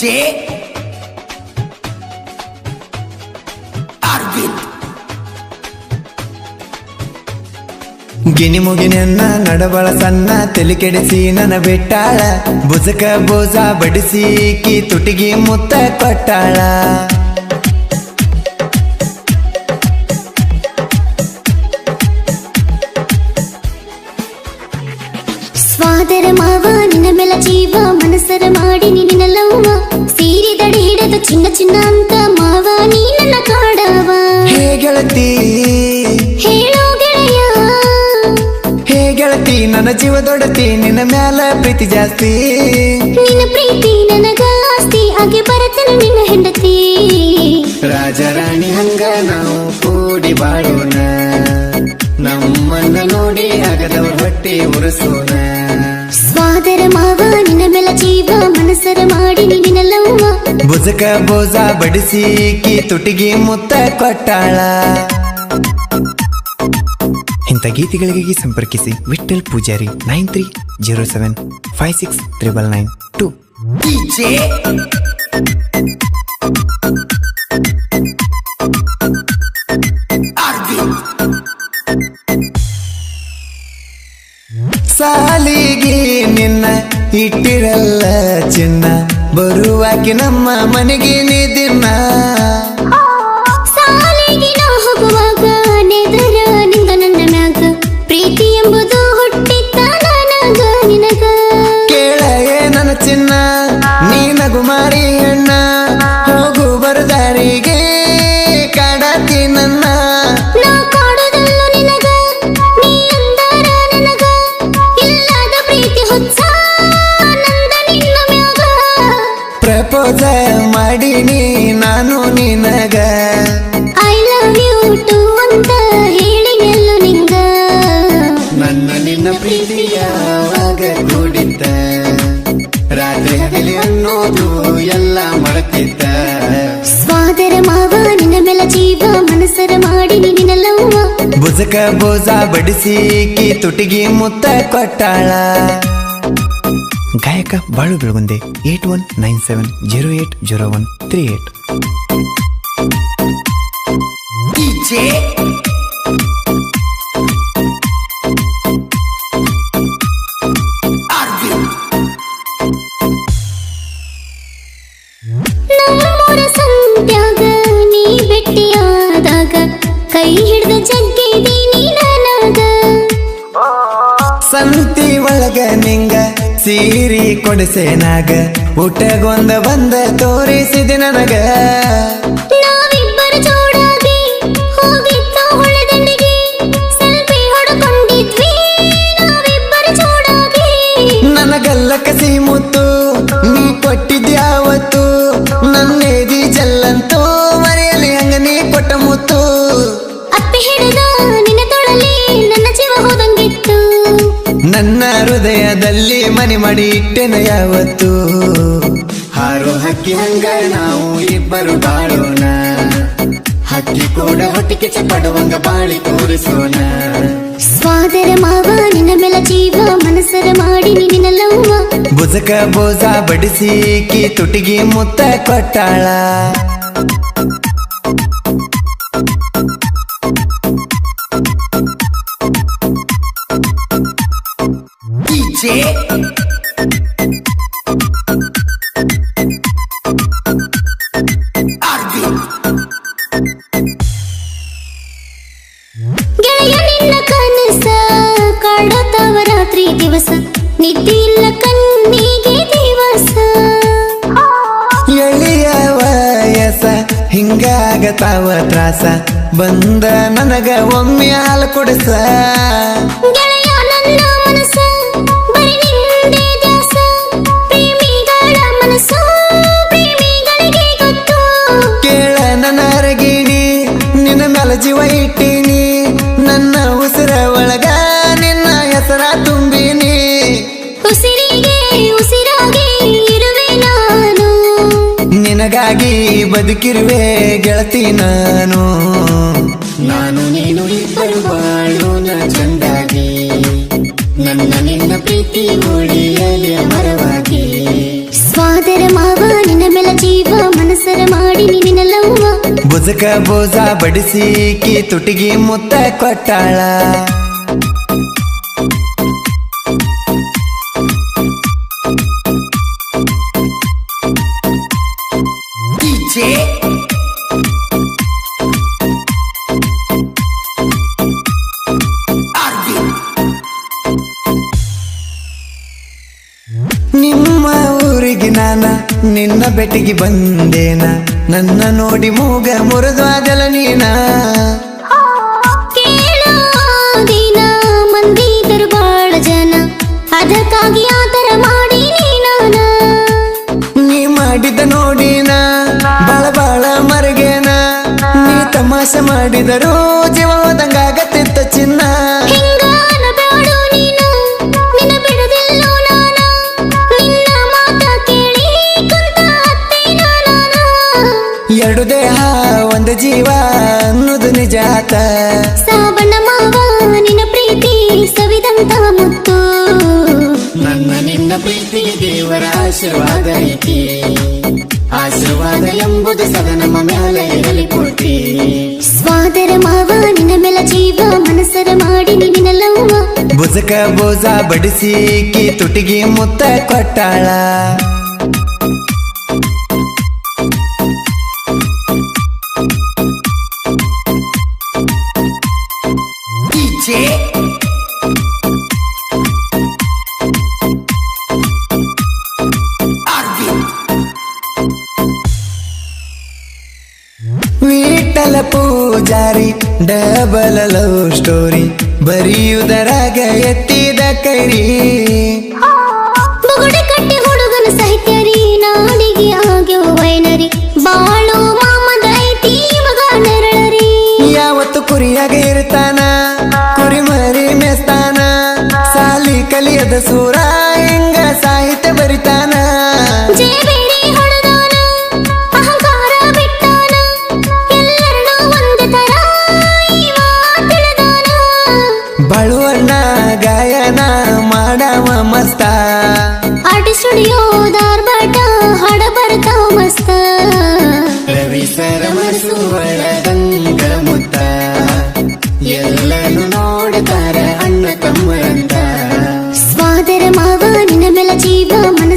DJ Arvind ಗಿನಿ ಮುಗಿನನ್ನ ನಡಬಳ ಸಣ್ಣ, ತಲೆ ಕೆಡಿಸಿ ನನ್ನ ಬಿಟ್ಟಾಳ. ಬುಜಕ ಬೋಜ ಬಡಿಸಿ ಕಿ ತುಟಿಗಿ ಮುತ್ತ ಕೊಟ್ಟಾಳ. ಸ್ವಾದರ ಮಾವ, ನಿನ್ನ ಮೇಲೆ ಜೀವ ಮನಸರ ಮಾಡಿ ನಿನ್ನ ಲವ್ವ. ಜೀವ ದೊಡತಿ ನಿನ್ನ ಮ್ಯಾಲ ಪ್ರೀತಿ ಜಾಸ್ತಿ. ನಿನ್ನ ಪ್ರೀತಿ ನನಗ ಜಾಸ್ತಿ ಹಾಗೆ ಬರತನ ನಿನ್ನ ಹೆಂಡತಿ. ರಾಜ ರಾಣಿ ಹಂಗ ನಾವು ಕೂಡಿ ಬಾಳೋಣ. ನಮ್ಮನ್ನ ನೋಡಿ ಆಗದವ್ರ ಹೊಟ್ಟಿ ಉರಸೋಣ. ಸ್ವಾದರ ಮಾವ ನಿನ್ನ ಮೇಲ ಜೀವ ಮನಸರ ಮಾಡಿ ನಿನ್ನ ಲವ್ವ. ಬುಜಕ ಬೋಜ ಬಡಿಸಿ ಕಿ ತುಟಿಗೆ ಮುತ್ತ ಕೊಟ್ಟಾಳ. ಇಂಥ ಗೀತೆಗಳಿಗಾಗಿ ಸಂಪರ್ಕಿಸಿ Vittal Pujari nine three zero seven five six triple nine two. ಸಾಲಿಗೆ ನಿನ್ನ ಇಟ್ಟಿರಲ್ಲ ಚಿನ್ನ ಬರುವಾಕೆ ನಮ್ಮ ಮನೆಗೆ ನೀ ದಿನ ಲವ್ ಯು ಟು ಅಂತ ಹೇಳಿ ಎಲ್ಲು ನಿಂಗ ನನ್ನ ನಿನ್ನ ಪ್ರೀತಿಯಾವಾಗ ನೋಡಿದ್ದ ರಾತ್ರಿ ಹಗಲಿ ಅನ್ನೋದು ಎಲ್ಲ ಮರೆತಿದ್ದ. ಸ್ವಾದರ ಮಾವ ನಿನ್ನ ಮೇಲೆ ಜೀವ ಮನಸರ ಮಾಡಿ ನಿನ್ನ ಲವ್ವ. ಬುಜಕ ಬೋಜ ಬಡಿಸಿ ಕಿ ತುಟಿಗೆ ಮುತ್ತ ಕೊಟ್ಟಾಳ. ಗಾಯಕ Balu Belagunde eight one nine seven zero eight zero one three eight DJ ಕೈ ಹಿಡ್ದ ಜಗ್ಗಿದೀನಿ ನನಗ. ಸಂತಿ ಒಳಗ ನಿಂಗ ಸೀರಿ ಕೊಡಿಸೇನಾಗ ಊಟಗೊಂದ ಬಂದ ತೋರಿಸಿದೆ ನನಗ. ನನ್ನ ಹೃದಯದಲ್ಲಿ ಮನೆ ಮಾಡಿ ಇಟ್ಟೆನ ಯಾವತ್ತು? ಹಾರೋ ಹಕ್ಕಿ ಹಂಗ ನಾವು ಇಬ್ಬರು ಬಾಳೋಣ. ಹಕ್ಕಿ ಕೂಡ ಹೊಟ್ಟಿಗೆ ಚಪ್ಪಡುವಂಗ ಬಾಳಿ ತೋರಿಸೋಣ ಸ್ವಾದರ ಮಾವ ನಿನ್ನ ಮೇಲ ಜೀವ ಮನಸರ ಮಾಡಿ ನಿನ್ನ ಲವ್ವ. ಬುಜಕ ಬೋಜ ಬಡಿಸಿ ಕಿ ತುಟಿಗೆ ಮುತ್ತ ಕೊಟ್ಟಾಳ. ಕಾಡತಾವ ರಾತ್ರಿ ದಿವಸ ನಿದ್ದೆ ಇಲ್ಲ ಕಣ್ಣಿಗೆ ದಿವಸ. ಎಳಿಯ ವಯಸ ಹಿಂಗಾಗತಾವ ತ್ರಾಸ ಬಂದ ನನಗ ಒಮ್ಮೆ ಹಾಲು ಕುಡಿಸ. ಬದುಕಿರುವೆ ಗೆಳತಿ ನಾನು. ನಾನು ನೀನು ಇಬ್ಬರು ಬಾಳೋಣ ಚಂದಾಗಿ. ನನ್ನ ನಿನ್ನ ಪ್ರೀತಿ ಉಳಿಯಲಿ ಮರವಾಗಿ ಸ್ವಾದರ ಮಾವ ನಿನ್ನ ಮೆಲ ಜೀವ ಮನಸರ ಮಾಡಿ ನಿನ್ನಲ್ಲವ್ವ ಬುಜಕ ಬೋಜ ಬಡಿಸಿ ಕಿ ತುಟಿಗೆ ಮುತ್ತ ಕೊಟ್ಟಾಳ. ನಾನ ನಿನ್ನ ಬೆಟ್ಟಿಗೆ ಬಂದೇನ? ನನ್ನ ನೋಡಿ ಮೂಗ ಮುರಿದ್ವಾದಲ ನೀನ? ದಿನ ಮಂದಿದರು ಬಾಳ ಜನ. ಅದಕ್ಕಾಗಿ ಆತರ ಮಾಡಿ ನಾನ ನೀ? ಮಾಡಿದ ನೋಡಿನ ಬಾಳ ಬಾಳ ಮರಗೇನ? ನೀ ತಮಾಷೆ ಮಾಡಿದರು ನನ್ನ ನಿನ್ನ ಪ್ರೀತಿಗೆ ದೇವರ ಆಶೀರ್ವಾದ ಐತಿ. ಆಶೀರ್ವಾದ ಎಂಬುದು ಸದಾ ನಮ್ಮ ಮೇಲೆ ಇರಲಿ ಪೂರ್ತಿ. ಸ್ವಾದರ ಮಾವ ನಿನ್ನ ಮೇಲ ಜೀವ ಮನಸರ ಮಾಡಿ ನಿನ್ನ ಲವ್ವ ಬುಜಕ ಬೋಜ ಬಡಿಸಿ ಕಿ ತುಟಿಗೆ ಮುತ್ತ ಕೊಟ್ಟಾಳ. ಡಬಲ್ ಲವ್ ಸ್ಟೋರಿ ಬರೆಯುವುದರಾಗ ಎತ್ತಿದ ಕೈರಿ. ಬುಗುಡಿ ಕಟ್ಟಿ ಹುಡುಗನ ನಾಡಿಗೆ ವೈನರಿ. ಬಾಳು ಮಾಮದ ಐತಿ ಮಗ ನೆರಳರಿ. ಯಾವತ್ತು ಕುರಿಯಾಗ ಇರ್ತಾನ ಕುರಿ ಮರಿ ಮೆಸ್ತಾನ ಸಾಲಿ ಕಲಿಯದ ಸೂರ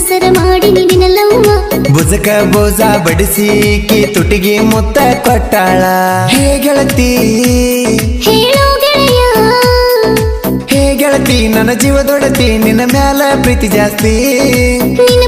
ಮನಸ್ಸರ ಮಾಡಿ ನಿನ್ನ ಲವ್ವ ಬುಜಕ ಬೋಜ ಬಡಿಸಿ ಕಿ ತುಟಿಗೆ ಮುತ್ತ ಕೊಟ್ಟಾಳ. ಹೇ ಗೆಳತಿ ಹೇಳು ಗೆಳೆಯ. ಹೇ ಗೆಳತಿ ನನ್ನ ಜೀವದೊಡತಿ ನಿನ್ನ ಮ್ಯಾಲ ಪ್ರೀತಿ ಜಾಸ್ತಿ. ನಿನ್ನ